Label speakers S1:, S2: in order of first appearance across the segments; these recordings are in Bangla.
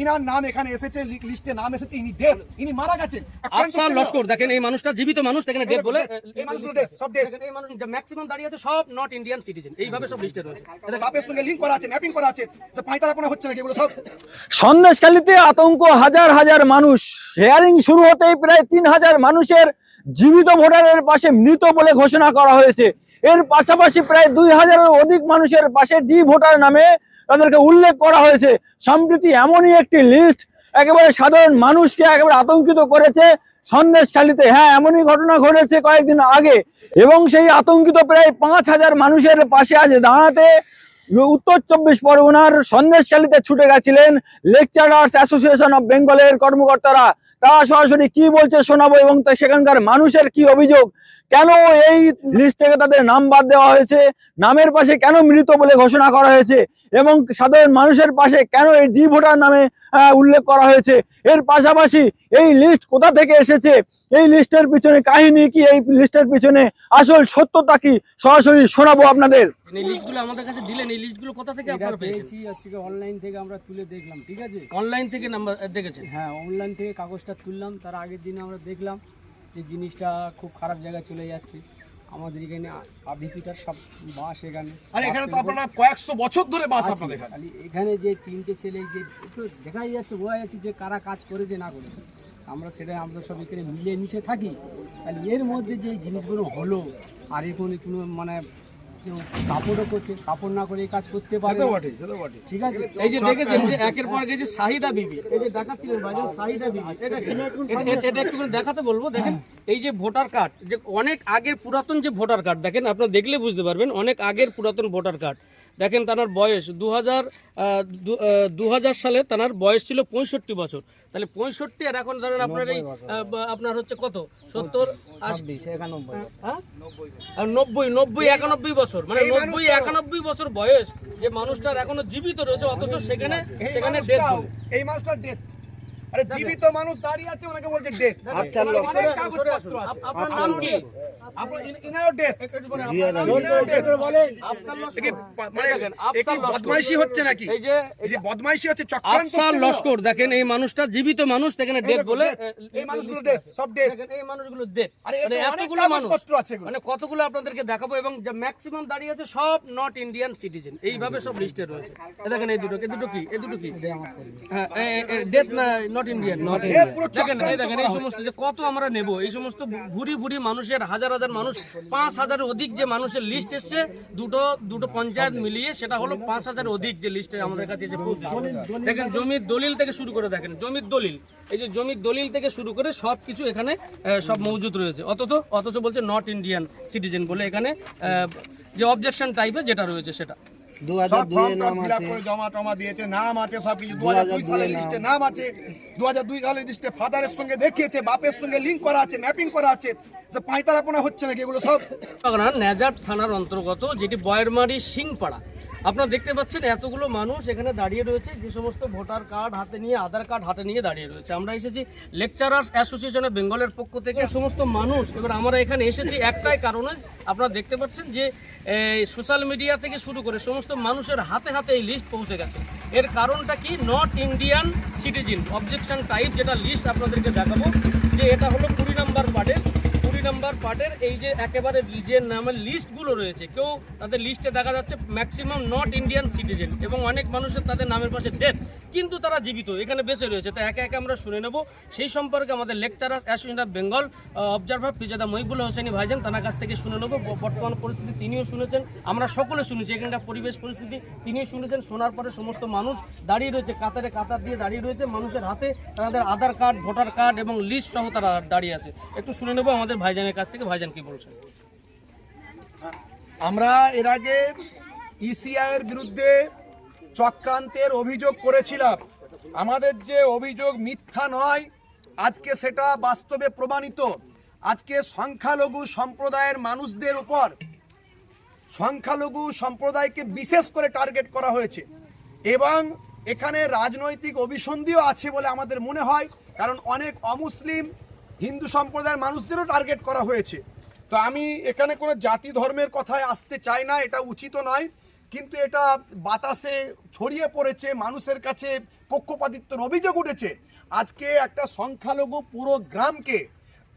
S1: ইনার নাম এখানে এসেছে লিস্টে নাম এসেছে ইনি ডেথ ইনি মারা গেছেন।
S2: আফসার লস্কর দেখেন এই মানুষটা জীবিত মানুষ এখানে ডেট বলে।
S1: এই মানুষগুলো death, সব।
S2: দেখেন, এই মানুষ ম্যাক্সিমাম দাঁড়িয়ে আছে সব নট ইন্ডিয়ান সিটিজেন এইভাবে সব লিস্টে রয়েছে।
S1: বাপের সঙ্গে লিঙ্ক করা আছে ম্যাপিং করা আছে যে পাঁচতারা কোনো হচ্ছে নাকি এগুলো সব?
S3: সন্দেশখালীতে আতঙ্ক হাজার হাজার মানুষ। শেয়ারিং শুরু হতেই প্রায় তিন হাজার মানুষের জীবিত ভোটারের পাশে মৃত বলে ঘোষণা করা হয়েছে। এর পাশাপাশি প্রায় দুই হাজারের অধিক মানুষের পাশে ডি ভোটার নামে তাদেরকে উল্লেখ করা হয়েছে। সম্প্রতি এমনই একটি লিস্ট একেবারে সাধারণ মানুষকে একেবারে আতঙ্কিত করেছে সন্দেশখালিতে। হ্যাঁ এমনই ঘটনা ঘটেছে কয়েকদিন আগে এবং সেই আতঙ্কিত প্রায় পাঁচ হাজার মানুষের পাশে আজ দাঁড়াতে উত্তর চব্বিশ পরগনার সন্দেশখালিতে ছুটে গেছিলেন লেকচারার্স অ্যাসোসিয়েশন অফ বেঙ্গলের কর্মকর্তারা। তারা সরাসরি কি বলছে শোনাবো এবং সেখানকার মানুষের কি অভিযোগ? কেন এই লিস্ট থেকে তাদের নাম বাদ দেওয়া হয়েছে? নামের পাশে কেন মৃত বলে ঘোষণা করা হয়েছে? এবং সাধারণ মানুষের পাশে কেন এই ডি ভোটার নামে উল্লেখ করা হয়েছে? এর পাশাপাশি এই লিস্ট কোথা থেকে এসেছে? এই লিস্টের পিছনে কাহিনী কি? এই লিস্টের পিছনে আসল সত্যতা কি? সরাসরি শোনাবো আপনাদের।
S2: এই লিস্টগুলো আমাদের কাছে দিলেন এই লিস্টগুলো কোথা থেকে আপনারা
S4: পেয়েছি অনলাইন থেকে আমরা তুলে দেখলাম ঠিক আছে?
S2: অনলাইন থেকে নাম্বার দেখেছেন?
S4: হ্যাঁ অনলাইন থেকে কাগজটা তুললাম তার আগের দিন আমরা দেখলাম যে জিনিসটা খুব খারাপ জায়গায় চলে যাচ্ছে। আমাদের এখানে সব বাস এখানে।
S1: আর এখানে তো আপনারা কয়েকশো বছর ধরে বাস। আপনাদের এখানে।
S4: যে তিনটে ছেলে যে দেখাই যাচ্ছে বোঝা যাচ্ছে যে কারা কাজ করেছে না করেছে। আমরা সেটা আমরা সব এখানে মিলিয়ে মিশে থাকি। তাহলে এর মধ্যে যে জিনিসগুলো হলো আর এখন কোনো মানে সাপোর্টও করছে সাপোর্ট না করে এই কাজ করতে পারে
S1: বটে
S4: ঠিক আছে?
S2: এই যে দেখেছেন যে একের পর যে সাহিদা বিবি এই যে দেখাচ্ছিলেন ভাইজান সাহিদা বিবি এটা এটা- একটু দেখাতে বলব দেখেন এই যে ভোটার কার্ড যে অনেক আগের পুরাতন যে ভোটার কার্ড দেখেন আপনারা দেখলে বুঝতে পারবেন অনেক আগের পুরাতন ভোটার কার্ড। দেখেন তার বয়স দু হাজার দু সালে তার বয়স ছিল পঁয়ষট্টি বছর। তাহলে পঁয়ষট্টি আর এখন ধরেন আপনার এই আপনার হচ্ছে কত? সত্তর হ্যাঁ? আর নব্বই নব্বই একানব্বই বছর। মানে নব্বই একানব্বই বছর বয়স যে মানুষটার এখনও জীবিত রয়েছে অথচ সেখানে সেখানে ডেথ
S1: এই মানুষটার ডেথ আরে জীবিত মানুষ দাঁড়িয়ে আছে ওনাকে বলছে ডেথ
S2: আচ্ছা, আপনার নাম কি?
S1: আপনার ইনারও ডেথ মানে
S2: দেখেন,
S1: এ কি
S2: আফসার লস্কর।
S1: বদমাইশি হচ্ছে নাকি?
S2: এই যে
S1: এই যে বদমাইশি হচ্ছে চক্রান্ত
S2: আফসার
S1: হচ্ছে
S2: লস্কর দেখেন এই মানুষটা জীবিত মানুষ এখানে ডেথ বলে
S1: মানুষগুলো ডেথ সব ডেথ
S2: দেখেন এই মানুষগুলো ডেথ
S1: আরে এর
S2: মানে। মানে কতগুলো আপনাদেরকে দেখাবো এবং ম্যাক্সিমাম দাঁড়িয়ে আছে সব নট ইন্ডিয়ান সিটিজেন এইভাবে সব লিস্টে রয়েছে। দেখেন এই দুটো এই দুটো কি? এই দুটো কি? হ্যাঁ ডেথ নট ইন্ডিয়ান দেখেন এই দেখেন এই সমস্ত যে কত আমরা নেব এই সমস্ত ভুরি ভুরি মানুষের হাজার হাজার মানুষ পাঁচ হাজারের অধিক যে মানুষের লিস্ট এসছে দুটো দুটো পঞ্চায়েত মিলিয়ে সেটা হলো পাঁচ হাজার অধিক যে লিস্টে আমাদের কাছে এসে পৌঁছেছে। দেখেন জমির দলিল থেকে শুরু করে দেখেন জমির দলিল। এই যে জমির দলিল থেকে শুরু করে সব কিছু এখানে সব মজুদ রয়েছে। অথচ অথচ বলছে নট ইন্ডিয়ান সিটিজেন বলে এখানে যে অবজেকশন টাইপের যেটা রয়েছে সেটা।
S1: Up জমা টমা দিয়েছে নাম আছে সব কিছু। দু হাজার দুই সালের লিস্টে নাম আছে। দু হাজার দুই সালের লিস্টে ফাদারের সঙ্গে দেখিয়েছে বাপের সঙ্গে লিঙ্ক করা আছে ম্যাপিং করা আছে। যে পাঁয়তারাপনা হচ্ছে নাকি এগুলো সব?
S2: থানার অন্তর্গত যেটি বয়েরমারি সিংপাড়া আপনারা দেখতে পাচ্ছেন এতগুলো মানুষ এখানে দাঁড়িয়ে রয়েছে, যে সমস্ত ভোটার কার্ড হাতে নিয়ে, আধার কার্ড হাতে নিয়ে দাঁড়িয়ে রয়েছে। আমরা এসেছি লেকচারার্স অ্যাসোসিয়েশন অফ বেঙ্গলের পক্ষ থেকে। সমস্ত মানুষ, এবার আমরা এখানে এসেছি একটাই কারণে, আপনারা দেখতে পাচ্ছেন যে সোশ্যাল মিডিয়া থেকে শুরু করে সমস্ত মানুষের হাতে হাতে এই লিস্ট পৌঁছে গেছে। এর কারণটা কি? Not Indian citizen objection type যেটা লিস্ট আপনাদেরকে দেখাবো, যে এটা হলো কুড়ি নাম্বার পার্টের কুড়ি নাম্বার পার্টের এই যে একেবারে যে নামের লিস্টগুলো রয়েছে, কেউ তাদের লিস্টে দেখা যাচ্ছে ম্যাক্সিমাম নট ইন্ডিয়ান সিটিজেন এবং অনেক মানুষের তাদের নামের পাশে ডেথ কিন্তু তারা জীবিত, এখানে বেঁচে রয়েছে। তো একে একে আমরা শুনে নেব। সেই সম্পর্কে আমাদের lecturer association of Bengal observer Pirzada Mohibul Hossaini ভাইজান তার কাছ থেকে শুনে নেব। বর্তমান পরিস্থিতি তিনিও শুনেছেন, আমরা সকলে শুনেছি, এখানকার পরিবেশ পরিস্থিতি তিনিও শুনেছেন। শোনার পরে সমস্ত মানুষ দাঁড়িয়ে রয়েছে, কাতারে কাতার দিয়ে দাঁড়িয়ে রয়েছে। মানুষের হাতে তাদের আধার কার্ড ভোটার কার্ড এবং লিস্ট সহ তারা দাঁড়িয়ে আছে। একটু শুনে নেব আমাদের ভাইজানের কাছ থেকে, ভাইজান কি বলছেন?
S1: আমরা এর আগে ইসিআই এর বিরুদ্ধে চক্রান্তের অভিযোগ করেছিলাম। আমাদের যে অভিযোগ মিথ্যা নয়, আজকে সেটা বাস্তবে প্রমাণিত। আজকে সংখ্যালঘু সম্প্রদায়ের মানুষদের উপর সংখ্যালঘু সম্প্রদায়কে বিশেষ করে টার্গেট করা হয়েছে। এবং এখানে রাজনৈতিক অভিসন্ধিও আছে বলে আমাদের মনে হয়, কারণ অনেক অমুসলিম হিন্দু সম্প্রদায়ের মানুষদেরও টার্গেট করা হয়েছে। তো আমি এখানে কোনো জাতি ধর্মের কথায় আসতে চাই না, এটা উচিত নয়। কিন্তু এটা বাতাসে ছড়িয়ে পড়েছে, মানুষের কাছে পক্ষপাতিত্বের অভিযোগ উঠেছে। আজকে একটা সংখ্যালঘু পুরো গ্রামকে,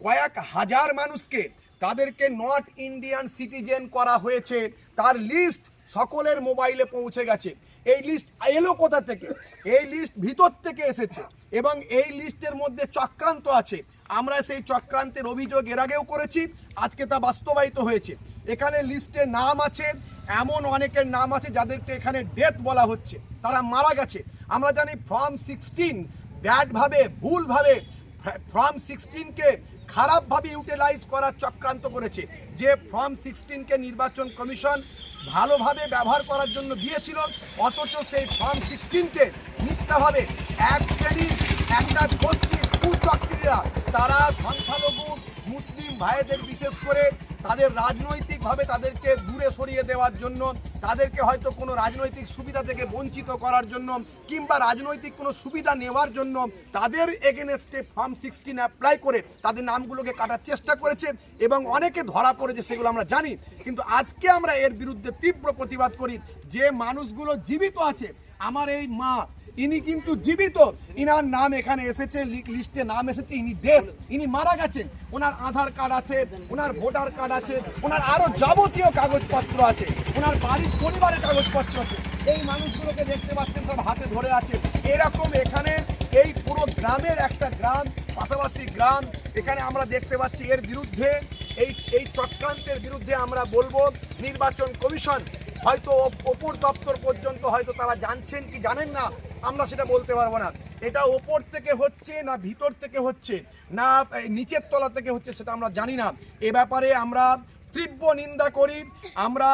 S1: কয়েক হাজার মানুষকে তাদেরকে নট ইন্ডিয়ান সিটিজেন করা হয়েছে। তার লিস্ট সকলের মোবাইলে পৌঁছে গেছে। এই লিস্ট এলো কোথা থেকে? এই লিস্ট ভিতর থেকে এসেছে এবং এই লিস্টের মধ্যে চক্রান্ত আছে। আমরা সেই চক্রান্তের অভিযোগ এর আগেও করেছি, আজকে তা বাস্তবায়িত হয়েছে। এখানে লিস্টে নাম আছে, এমন অনেকের নাম আছে যাদেরকে এখানে ডেথ বলা হচ্ছে। তারা মারা গেছে। আমরা জানি ফর্ম সিক্সটিন ব্যাডভাবে ভুলভাবে ফর্ম সিক্সটিনকে খারাপভাবে ইউটিলাইজ করার চক্রান্ত করেছে। যে ফর্ম সিক্সটিনকে নির্বাচন কমিশন ভালোভাবে ব্যবহার করার জন্য দিয়েছিল, অথচ সেই ফর্ম সিক্সটিনকে মিথ্যাভাবে এক শ্রেণির একটা গোষ্ঠীর কুচক্রীরা তারা সংখ্যালঘু মুসলিম ভাইদের বিশেষ করে তাদের রাজনৈতিকভাবে তাদেরকে দূরে সরিয়ে দেওয়ার জন্য, তাদেরকে হয়তো কোনো রাজনৈতিক সুবিধা থেকে বঞ্চিত করার জন্য কিংবা রাজনৈতিক কোনো সুবিধা নেওয়ার জন্য তাদের এগেনস্টে ফর্ম সিক্সটিন অ্যাপ্লাই করে তাদের নামগুলোকে কাটার চেষ্টা করেছে এবং অনেকে ধরা পড়েছে সেগুলো আমরা জানি। কিন্তু আজকে আমরা এর বিরুদ্ধে তীব্র প্রতিবাদ করি। যে মানুষগুলো জীবিত আছে, আমার এই মা ইনি কিন্তু জীবিত। ইনার নাম এখানে এসেছে লিস্টে নাম এসেছে, ইনি ডেথ ইনি মারা গেছেন। ওনার আধার কার্ড আছে, ওনার ভোটার কার্ড আছে, ওনার আরও যাবতীয় কাগজপত্র আছে, ওনার বাড়ির পরিবারের কাগজপত্র আছে। এই মানুষগুলোকে দেখতে পাচ্ছেন, সব হাতে ধরে আছে। এরকম এখানে এই পুরো গ্রামের একটা গ্রাম, পাশাপাশি গ্রাম, এখানে আমরা দেখতে পাচ্ছি এর বিরুদ্ধে, এই এই চক্রান্তের বিরুদ্ধে আমরা বলব, নির্বাচন কমিশন হয়তো ওপ- ওপর দপ্তর পর্যন্ত হয়তো তারা জানছেন কি জানেন না আমরা সেটা বলতে পারব না। এটা ওপর থেকে হচ্ছে না ভিতর থেকে হচ্ছে, না নিচের তলা থেকে হচ্ছে সেটা আমরা জানি না। এ ব্যাপারে আমরা তীব্র নিন্দা করি। আমরা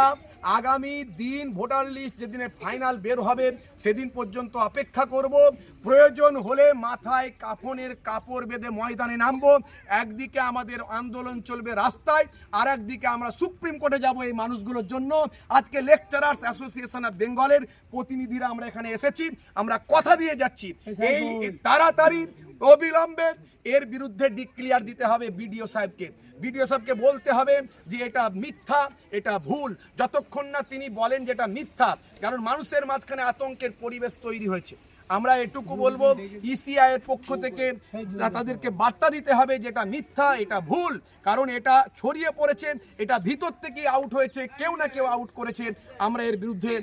S1: আগামী দিন ভোটার লিস্ট যেদিনে ফাইনাল বের হবে সেদিন পর্যন্ত অপেক্ষা করব। প্রয়োজন হলে মাথায় কাফনের কাপড় বেঁধে ময়দানে নামবো। একদিকে আমাদের আন্দোলন চলবে রাস্তায় আর একদিকে আমরা সুপ্রিম কোর্টে যাব এই মানুষগুলোর জন্য। আজকে লেকচারার্স অ্যাসোসিয়েশন অফ বেঙ্গলের প্রতিনিধিরা আমরা এখানে এসেছি। আমরা কথা দিয়ে যাচ্ছি। এই তাড়াতাড়ি অবিলম্বে এর বিরুদ্ধে ডিক্লিয়ার দিতে হবে বিডিও সাহেবকে। বিডিও সাহেবকে বলতে হবে যে এটা মিথ্যা, এটা ভুল। যতক্ষণ না তিনি বলেন যে এটা মিথ্যা, কারণ মানুষের মাঝখানে আতঙ্কের পরিবেশ তৈরি হয়েছে। আমরা এটুকু বলব ইসিআই এর পক্ষ থেকে তাদেরকে বার্তা দিতে হবে যে এটা মিথ্যা, এটা ভুল, কারণ এটা ছড়িয়ে পড়েছে, এটা ভিতর থেকে আউট হয়েছে, কেউ না কেউ আউট করেছে। আমরা এর বিরুদ্ধে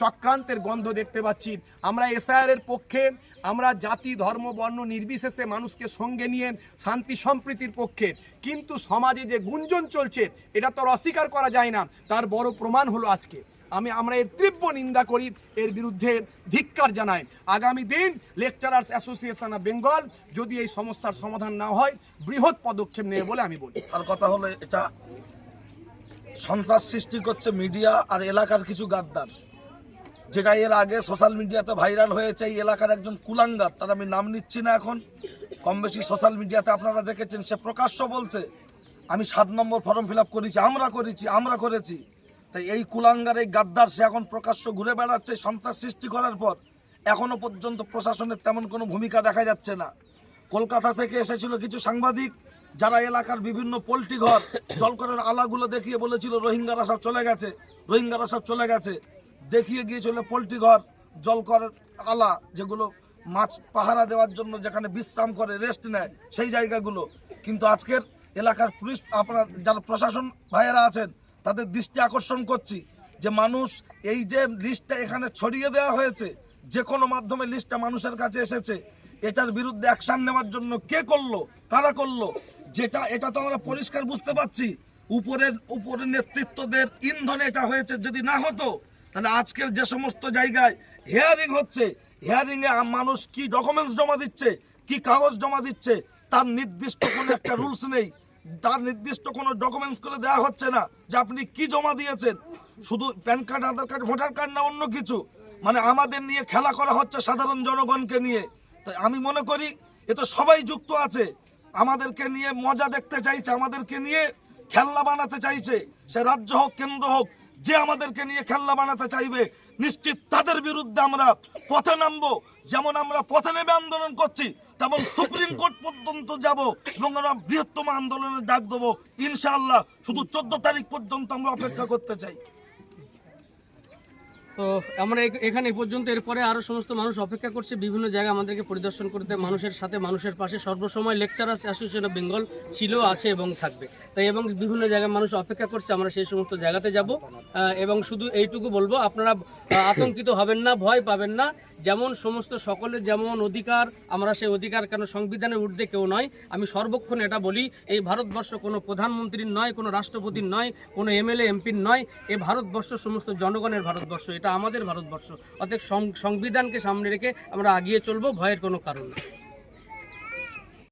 S1: চক্রান্তের গন্ধ দেখতে পাচ্ছি। আমরা এসআইআর এর পক্ষে, আমরা জাতি, ধর্ম, বর্ণ নির্বিশেষে মানুষকে সঙ্গে নিয়ে শান্তি সম্প্রীতির পক্ষে। কিন্তু সমাজে যে গুঞ্জন চলছে, এটা তো অস্বীকার করা যায় না। তার বড় প্রমাণ হলো আজকে। আমি, আমরা এর তীব্র নিন্দা করি, এর বিরুদ্ধে ধিক্কার জানাই। আগামী দিন লেকচারার্স অ্যাসোসিয়েশন অফ বেঙ্গল যদি এই সমস্যার সমাধান না হয়, বৃহৎ পদক্ষেপ নেবে বলে আমি বলি।
S5: আর কথা হলো এটা, সন্ত্রাস সৃষ্টি করছে মিডিয়া আর এলাকার কিছু গাদ্দার। যেটা এর আগে সোশ্যাল মিডিয়াতে ভাইরাল হয়েছে, এই এলাকার একজন কুলাঙ্গার, তার আমি নাম নিচ্ছি না এখন। কম বেশি সোশ্যাল মিডিয়াতে আপনারা দেখেছেন, সে প্রকাশ্য বলছে, আমি সাত নম্বর ফর্ম ফিল করেছি, আমরা করেছি আমরা করেছি। তাই এই কুলাঙ্গার, এই গাদ্দার, সে এখন প্রকাশ্য ঘুরে বেড়াচ্ছে, সন্ত্রাস সৃষ্টি করার পর। এখনও পর্যন্ত প্রশাসনের তেমন কোনো ভূমিকা দেখা যাচ্ছে না। কলকাতা থেকে এসেছিল কিছু সাংবাদিক, যারা এলাকার বিভিন্ন পোলট্রি ঘর, জলকরের আলাগুলো দেখিয়ে বলেছিল, রোহিঙ্গারা সব চলে গেছে, রোহিঙ্গারা সব চলে গেছে। দেখিয়ে গিয়েছিল পোলট্রি ঘর জলকরের আলা, যেগুলো মাছ পাহারা দেওয়ার জন্য যেখানে বিশ্রাম করে রেস্ট নেয়, সেই জায়গাগুলো। কিন্তু আজকের এলাকার পুলিশ, আপনার যারা প্রশাসন ভাইয়েরা আছেন, তাদের দৃষ্টি আকর্ষণ করছি যে মানুষ এই যে লিস্টটা এখানে ছড়িয়ে দেওয়া হয়েছে, যে কোনো মাধ্যমে লিস্টটা মানুষের কাছে এসেছে, এটার বিরুদ্ধে অ্যাকশান নেওয়ার জন্য কে করল, কারা করল, যেটা, এটা তো আমরা পরিষ্কার বুঝতে পারছি। উপরের উপরের নেতৃত্বদের ইন্ধনে এটা হয়েছে, যদি না হতো তাহলে আজকের যে সমস্ত জায়গায় হেয়ারিং হচ্ছে হেয়ারিং এ মানুষ কি ডকুমেন্টস জমা দিচ্ছে, কি কাগজ জমা দিচ্ছে, তার নির্দিষ্ট কোনো একটা রুলস নেই। তার নির্দিষ্ট কোনো ডকুমেন্টস করে দেওয়া হচ্ছে না যে আপনি কি জমা দিয়েছেন। শুধু PAN card Aadhaar card voter card না অন্য কিছু? মানে আমাদের নিয়ে খেলা করা হচ্ছে সাধারণ জনগণকে নিয়ে। তাই আমি মনে করি, এ তো সবাই যুক্ত আছে। আমাদেরকে নিয়ে মজা দেখতে চাইছে, আমাদেরকে নিয়ে খেলনা বানাতে চাইছে। সে রাজ্য হোক, কেন্দ্র হোক যে আমাদেরকে নিয়ে খেলনা বানাতে চাইবে, নিশ্চিত তাদের বিরুদ্ধে আমরা পথে নামবো। যেমন আমরা পথে নেমে আন্দোলন করছি, তেমন সুপ্রিম কোর্ট পর্যন্ত যাব এবং আমরা বৃহত্তম আন্দোলনের ডাক দেবো। ইনশাআল্লাহ, শুধু চোদ্দ তারিখ পর্যন্ত আমরা অপেক্ষা করতে চাই।
S2: তো আমরা এ- এখানে এ পর্যন্ত। এরপরে আরও সমস্ত মানুষ অপেক্ষা করছে, বিভিন্ন জায়গায় আমাদেরকে পরিদর্শন করতে। মানুষের সাথে মানুষের পাশে সর্বসময় লেকচারার্স অ্যাসোসিয়েশন অফ বেঙ্গল ছিল, আছে এবং থাকবে। তাই এবং বিভিন্ন জায়গায় মানুষ অপেক্ষা করছে, আমরা সেই সমস্ত জায়গাতে যাব। এবং শুধু এইটুকু বলব, আপনারা আতঙ্কিত হবেন না, ভয় পাবেন না। যেমন সমস্ত সকলের যেমন অধিকার, আমরা সেই অধিকার কেন সংবিধানের ঊর্ধ্বে কেউ নয়। আমি সর্বক্ষণ এটা বলি, এই ভারতবর্ষ কোনো প্রধানমন্ত্রীর নয়, কোনো রাষ্ট্রপতির নয়, কোনো এমএলএ, এমপির নয়। এই ভারতবর্ষ সমস্ত জনগণের ভারতবর্ষ এটা আমাদের ভারতবর্ষ। অর্থাৎ সংবিধানকে সামনে রেখে আমরা আগিয়ে চলবো ভয়ের কোনো কারণ নেই।